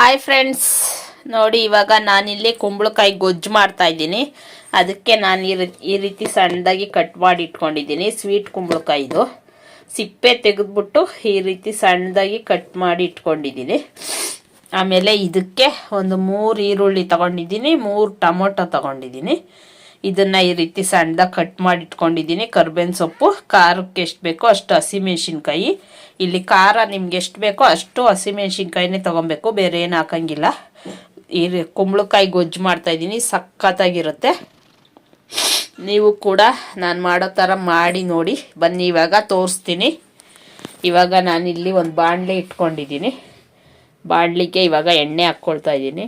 Hi friends ನೋಡಿ, ಇವಾಗ ನಾನಿಲ್ಲಿ ಕುಂಬಳಕಾಯಿ ಗೊಜ್ಜು ಮಾಡ್ತಾ ಇದ್ದೀನಿ. ಅದಕ್ಕೆ ನಾನು ಈ ರೀತಿ ಸಣ್ಣದಾಗಿ ಕಟ್ ಮಾಡಿ ಇಟ್ಕೊಂಡಿದ್ದೀನಿ ಸ್ವೀಟ್ ಕುಂಬಳಕಾಯಿದು. ಸಿಪ್ಪೆ ತೆಗೆದ್ಬಿಟ್ಟು ಈ ರೀತಿ ಸಣ್ಣದಾಗಿ ಕಟ್ ಮಾಡಿ ಇಟ್ಕೊಂಡಿದ್ದೀನಿ. ಆಮೇಲೆ ಇದಕ್ಕೆ ಒಂದು ಮೂರು ಈರುಳ್ಳಿ ತಗೊಂಡಿದ್ದೀನಿ, ಮೂರು ಟೊಮೊಟೊ ತಗೊಂಡಿದ್ದೀನಿ. ಇದನ್ನ ಈ ರೀತಿ ಸಣ್ಣದಾಗಿ ಕಟ್ ಮಾಡಿ ಇಟ್ಕೊಂಡಿದ್ದೀನಿ ಕರ್ಬೇವಿನ ಸೊಪ್ಪು, ಖಾರಕ್ಕೆ ಎಷ್ಟು ಬೇಕೋ ಅಷ್ಟು ಹಸಿಮೆಣಸಿನ್ಕಾಯಿ. ಇಲ್ಲಿ ಖಾರ ನಿಮ್ಗೆ ಎಷ್ಟು ಬೇಕೋ ಅಷ್ಟು ಹಸಿಮೆಣಸಿನ್ಕಾಯಿನೇ ತೊಗೊಬೇಕು, ಬೇರೆ ಏನು ಹಾಕಂಗಿಲ್ಲ. ಈ ಕುಂಬಳಕಾಯಿ ಗೊಜ್ಜು ಮಾಡ್ತಾ ಇದ್ದೀನಿ, ಸಖತ್ತಾಗಿರುತ್ತೆ. ನೀವು ಕೂಡ ನಾನು ಮಾಡೋ ಥರ ಮಾಡಿ ನೋಡಿ. ಬನ್ನಿ, ಇವಾಗ ತೋರಿಸ್ತೀನಿ. ಇವಾಗ ನಾನಿಲ್ಲಿ ಒಂದು ಬಾಣಲೆ ಇಟ್ಕೊಂಡಿದ್ದೀನಿ. ಬಾಣಲಿಗೆ ಇವಾಗ ಎಣ್ಣೆ ಹಾಕ್ಕೊಳ್ತಾ ಇದ್ದೀನಿ.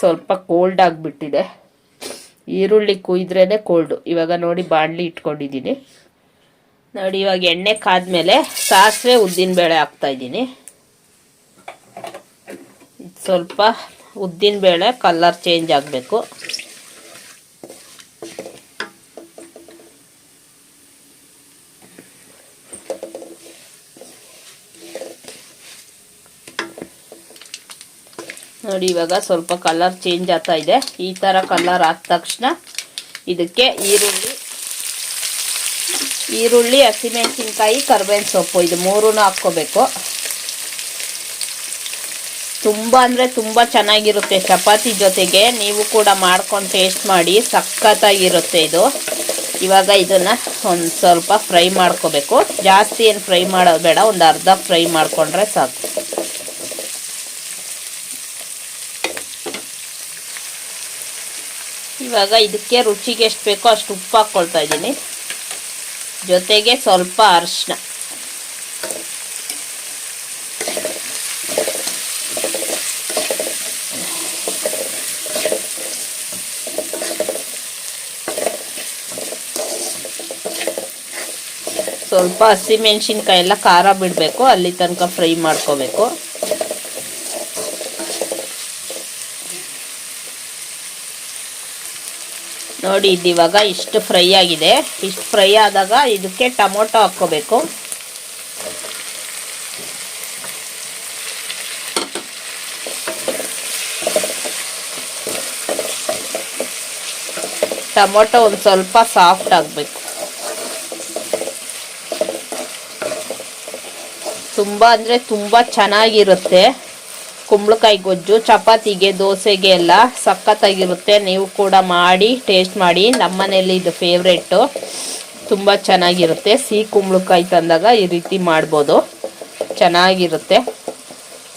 ಸ್ವಲ್ಪ ಕೋಲ್ಡ್ ಆಗಿಬಿಟ್ಟಿದೆ. ಈರುಳ್ಳಿ ಕುಯ್ದ್ರೇ ಕೋಲ್ಡು ಇವಾಗ ನೋಡಿ ಬಾಣಲಿ ಇಟ್ಕೊಂಡಿದ್ದೀನಿ. ನೋಡಿ ಇವಾಗ ಎಣ್ಣೆ ಕಾದ್ಮೇಲೆ ಸಾಸಿವೆ ಉದ್ದಿನಬೇಳೆ ಹಾಕ್ತಾ ಇದ್ದೀನಿ. ಸ್ವಲ್ಪ ಉದ್ದಿನಬೇಳೆ ಕಲರ್ ಚೇಂಜ್ ಆಗಬೇಕು. ನೋಡಿ, ಇವಾಗ ಸ್ವಲ್ಪ ಕಲರ್ ಚೇಂಜ್ ಆಗ್ತಾ ಇದೆ. ಈ ಥರ ಕಲರ್ ಆದ ತಕ್ಷಣ ಇದಕ್ಕೆ ಈರುಳ್ಳಿ ಈರುಳ್ಳಿ, ಹಸಿಮೆಣಸಿನ್ಕಾಯಿ, ಕರ್ಬೇವಿನ ಸೊಪ್ಪು. ಇದು ಮೂರೂ ಹಾಕ್ಕೋಬೇಕು. ತುಂಬ ಅಂದರೆ ತುಂಬ ಚೆನ್ನಾಗಿರುತ್ತೆ. ಚಪಾತಿ ಜೊತೆಗೆ ನೀವು ಕೂಡ ಮಾಡ್ಕೊಂಡು ಟೇಸ್ಟ್ ಮಾಡಿ, ಸಖತ್ತಾಗಿರುತ್ತೆ ಇದು. ಇವಾಗ ಇದನ್ನು ಒಂದು ಸ್ವಲ್ಪ ಫ್ರೈ ಮಾಡ್ಕೋಬೇಕು. ಜಾಸ್ತಿ ಏನು ಫ್ರೈ ಮಾಡೋದು ಬೇಡ ಒಂದು ಅರ್ಧ ಫ್ರೈ ಮಾಡಿಕೊಂಡ್ರೆ ಸಾಕು. ಇವಾಗ ಇದಕ್ಕೆ ರುಚಿಗೆ ಎಷ್ಟು ಬೇಕೋ ಅಷ್ಟು ಉಪ್ಪು ಹಾಕ್ಕೊಳ್ತಾ ಇದ್ದೀನಿ. ಜೊತೆಗೆ ಸ್ವಲ್ಪ ಅರಿಶಿನ ಸ್ವಲ್ಪ ಹಸಿಮೆಣ್ಸಿನ್ಕಾಯಿ ಎಲ್ಲ ಖಾರ ಬಿಡಬೇಕು, ಅಲ್ಲಿ ತನಕ ಫ್ರೈ ಮಾಡ್ಕೋಬೇಕು. ನೋಡಿ, ಇದು ಇವಾಗ ಇಷ್ಟು ಫ್ರೈ ಆಗಿದೆ. ಇಷ್ಟು ಫ್ರೈ ಆದಾಗ ಇದಕ್ಕೆ ಟೊಮೊಟೊ ಹಾಕ್ಕೋಬೇಕು. ಟೊಮೊಟೊ ಒಂದು ಸ್ವಲ್ಪ ಸಾಫ್ಟ್ ಆಗಬೇಕು. ತುಂಬ ಅಂದರೆ ತುಂಬ ಚೆನ್ನಾಗಿರುತ್ತೆ. ಕುಂಬಳಕಾಯಿ ಗೊಜ್ಜು, ಚಪಾತಿಗೆ, ದೋಸೆಗೆ ಎಲ್ಲ ಸಖತ್ತಾಗಿರುತ್ತೆ. ನೀವು ಕೂಡ ಮಾಡಿ ಟೇಸ್ಟ್ ಮಾಡಿ. ನಮ್ಮನೇಲಿ ಇದು ಫೇವ್ರೇಟು ತುಂಬ ಚೆನ್ನಾಗಿರುತ್ತೆ. ಸಿಹಿ ಕುಂಬಳಕಾಯಿ ತಂದಾಗ ಈ ರೀತಿ ಮಾಡ್ಬೋದು. ಚೆನ್ನಾಗಿರುತ್ತೆ.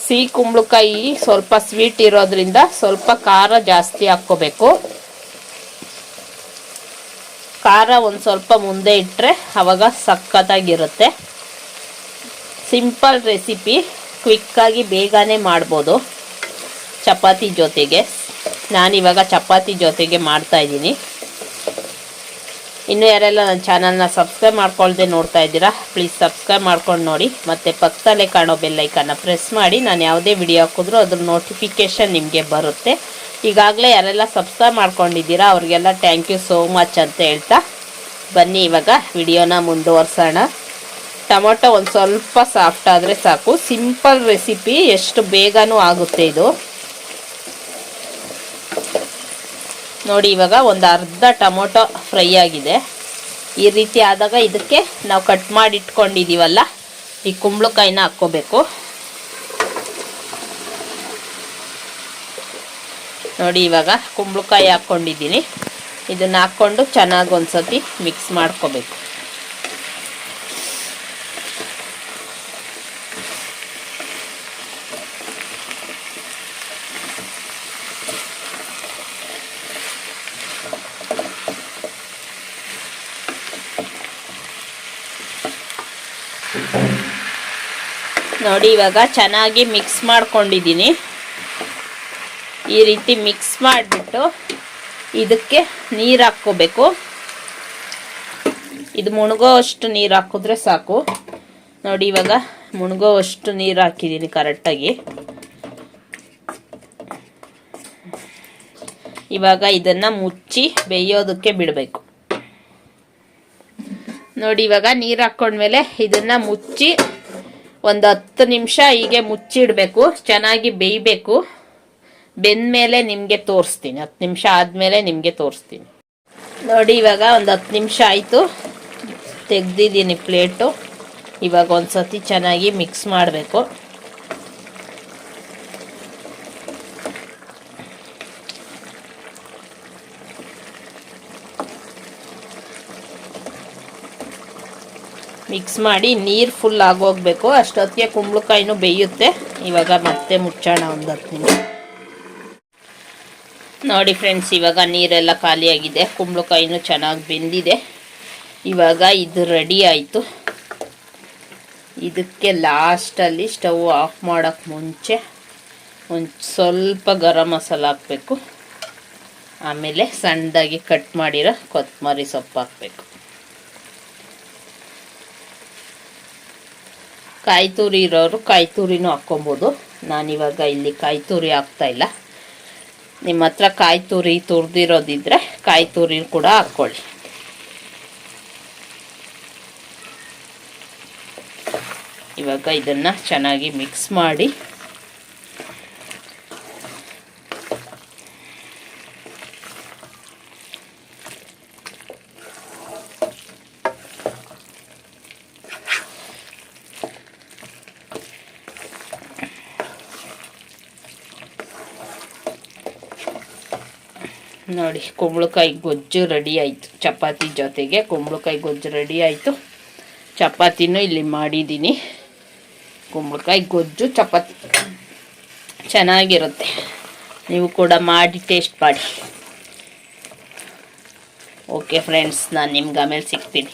ಸಿಹಿ ಕುಂಬಳಕಾಯಿ ಸ್ವಲ್ಪ ಸ್ವೀಟ್ ಇರೋದ್ರಿಂದ ಸ್ವಲ್ಪ ಖಾರ ಜಾಸ್ತಿ ಹಾಕ್ಕೋಬೇಕು. ಖಾರ ಒಂದು ಸ್ವಲ್ಪ ಮುಂದೆ ಇಟ್ಟರೆ ಆವಾಗ ಸಖತ್ತಾಗಿರುತ್ತೆ. ಸಿಂಪಲ್ ರೆಸಿಪಿ ಕ್ವಿಕ್ಕಾಗಿ ಬೇಗನೆ ಮಾಡ್ಬೋದು ಚಪಾತಿ ಜೊತೆಗೆ. ನಾನಿವಾಗ ಚಪಾತಿ ಜೊತೆಗೆ ಮಾಡ್ತಾ ಇದ್ದೀನಿ. ಇನ್ನು ಯಾರೆಲ್ಲ ನನ್ನ ಚಾನಲ್ನ ಸಬ್ಸ್ಕ್ರೈಬ್ ಮಾಡ್ಕೊಳ್ದೆ ನೋಡ್ತಾ ಇದ್ದೀರಾ, ಪ್ಲೀಸ್ ಸಬ್ಸ್ಕ್ರೈಬ್ ಮಾಡ್ಕೊಂಡು ನೋಡಿ. ಮತ್ತು ಪಕ್ಕದಲ್ಲೇ ಕಾಣೋ ಬೆಲ್ಲೈಕನ್ನ ಪ್ರೆಸ್ ಮಾಡಿ. ನಾನು ಯಾವುದೇ ವಿಡಿಯೋ ಹಾಕಿದ್ರೂ ಅದ್ರ ನೋಟಿಫಿಕೇಷನ್ ನಿಮಗೆ ಬರುತ್ತೆ. ಈಗಾಗಲೇ ಯಾರೆಲ್ಲ ಸಬ್ಸ್ಕ್ರೈಬ್ ಮಾಡ್ಕೊಂಡಿದ್ದೀರಾ, ಅವ್ರಿಗೆಲ್ಲ ಥ್ಯಾಂಕ್ ಯು ಸೋ ಮಚ್ ಅಂತ ಹೇಳ್ತಾ ಬನ್ನಿ ಇವಾಗ. ವಿಡಿಯೋನ ಮುಂದುವರ್ಸೋಣ. ಟೊಮೊಟೊ ಒಂದು ಸ್ವಲ್ಪ ಸಾಫ್ಟ್ ಆದರೆ ಸಾಕು. ಸಿಂಪಲ್ ರೆಸಿಪಿ ಎಷ್ಟು ಬೇಗನೂ ಆಗುತ್ತೆ ಇದು. ನೋಡಿ, ಇವಾಗ ಒಂದು ಅರ್ಧ ಟೊಮೊಟೊ ಫ್ರೈ ಆಗಿದೆ. ಈ ರೀತಿ ಆದಾಗ ಇದಕ್ಕೆ ನಾವು ಕಟ್ ಮಾಡಿ ಇಟ್ಕೊಂಡಿದ್ದೀವಲ್ಲ ಈ ಕುಂಬಳಕಾಯಿನ ಹಾಕ್ಕೋಬೇಕು. ನೋಡಿ, ಇವಾಗ ಕುಂಬಳಕಾಯಿ ಹಾಕ್ಕೊಂಡಿದ್ದೀನಿ. ಇದನ್ನು ಹಾಕ್ಕೊಂಡು ಚೆನ್ನಾಗಿ ಒಂದು ಸತಿ ಮಿಕ್ಸ್ ಮಾಡ್ಕೋಬೇಕು. ನೋಡಿ, ಇವಾಗ ಚೆನ್ನಾಗಿ ಮಿಕ್ಸ್ ಮಾಡ್ಕೊಂಡಿದ್ದೀನಿ. ಈ ರೀತಿ ಮಿಕ್ಸ್ ಮಾಡಿಬಿಟ್ಟು ಇದಕ್ಕೆ ನೀರು ಹಾಕ್ಕೋಬೇಕು. ಇದು ಮುಣಗೋ ಅಷ್ಟು ನೀರು ಹಾಕಿದ್ರೆ ಸಾಕು. ನೋಡಿ, ಇವಾಗ ಮುಣಗೋ ಅಷ್ಟು ನೀರು ಹಾಕಿದ್ದೀನಿ ಕರೆಕ್ಟಾಗಿ. ಇವಾಗ ಇದನ್ನು ಮುಚ್ಚಿ ಬೇಯೋದಕ್ಕೆ ಬಿಡಬೇಕು. ನೋಡಿ, ಇವಾಗ ನೀರು ಹಾಕ್ಕೊಂಡ್ಮೇಲೆ ಇದನ್ನ ಮುಚ್ಚಿ ಒಂದು ಹತ್ತು ನಿಮಿಷ ಹೀಗೆ ಮುಚ್ಚಿಡಬೇಕು. ಚೆನ್ನಾಗಿ ಬೇಯಬೇಕು. ಬೆಂದಮೇಲೆ ನಿಮಗೆ ತೋರಿಸ್ತೀನಿ. ಹತ್ತು ನಿಮಿಷ ಆದಮೇಲೆ ನಿಮಗೆ ತೋರಿಸ್ತೀನಿ. ನೋಡಿ, ಇವಾಗ ಒಂದು ಹತ್ತು ನಿಮಿಷ ಆಯಿತು. ತೆಗ್ದಿದ್ದೀನಿ ಪ್ಲೇಟು. ಇವಾಗ ಒಂದು ಸತಿ ಚೆನ್ನಾಗಿ ಮಿಕ್ಸ್ ಮಾಡಬೇಕು. ಮಿಕ್ಸ್ ಮಾಡಿ ನೀರು ಫುಲ್ ಆಗೋಗ್ಬೇಕು. ಅಷ್ಟೊತ್ತಿಗೆ ಕುಂಬಳಕಾಯಿನೂ ಬೇಯುತ್ತೆ. ಇವಾಗ ಮತ್ತೆ ಮುಚ್ಚೋಣ ಒಂದು ಹತ್ತು ನಿಮಿಷ. ನೋಡಿ ಫ್ರೆಂಡ್ಸ್ ಇವಾಗ ನೀರೆಲ್ಲ ಖಾಲಿಯಾಗಿದೆ. ಕುಂಬಳಕಾಯಿನೂ ಚೆನ್ನಾಗಿ ಬೆಂದಿದೆ. ಇವಾಗ ಇದು ರೆಡಿ ಆಯಿತು. ಇದಕ್ಕೆ ಲಾಸ್ಟಲ್ಲಿ ಸ್ಟವ್ ಆಫ್ ಮಾಡೋಕ್ಕೆ ಮುಂಚೆ ಒಂದು ಸ್ವಲ್ಪ ಗರಂ ಮಸಾಲ ಹಾಕಬೇಕು. ಆಮೇಲೆ ಸಣ್ಣದಾಗಿ ಕಟ್ ಮಾಡಿರೋ ಕೊತ್ತಂಬರಿ ಸೊಪ್ಪು ಹಾಕಬೇಕು. ಕಾಯಿ ತುರಿ ಇರೋರು ಕಾಯಿ ತುರಿನೂ ಹಾಕ್ಕೊಬೋದು. ನಾನಿವಾಗ ಇಲ್ಲಿ ಕಾಯಿ ತುರಿ ಹಾಕ್ತಾ ಇಲ್ಲ. ನಿಮ್ಮ ಹತ್ರ ಕಾಯಿ ತುರಿ ತುರಿದಿರೋದಿದ್ರೆ ಕಾಯಿ ತುರಿ ಕೂಡ ಹಾಕ್ಕೊಳ್ಳಿ. ಇವಾಗ ಇದನ್ನು ಚೆನ್ನಾಗಿ ಮಿಕ್ಸ್ ಮಾಡಿ ನೋಡಿ, ಕುಂಬಳಕಾಯಿ ಗೊಜ್ಜು ರೆಡಿ ಆಯಿತು. ಚಪಾತಿ ಜೊತೆಗೆ ಕುಂಬಳಕಾಯಿ ಗೊಜ್ಜು ರೆಡಿ ಆಯಿತು. ಚಪಾತಿನೂ ಇಲ್ಲಿ ಮಾಡಿದ್ದೀನಿ. ಕುಂಬಳಕಾಯಿ ಗೊಜ್ಜು ಚಪಾತಿ. ಚೆನ್ನಾಗಿರುತ್ತೆ. ನೀವು ಕೂಡ ಮಾಡಿ ಟೇಸ್ಟ್ ಮಾಡಿ. ಓಕೆ ಫ್ರೆಂಡ್ಸ್ ನಾನು ನಿಮ್ಗೆ ಆಮೇಲೆ ಸಿಗ್ತೀನಿ.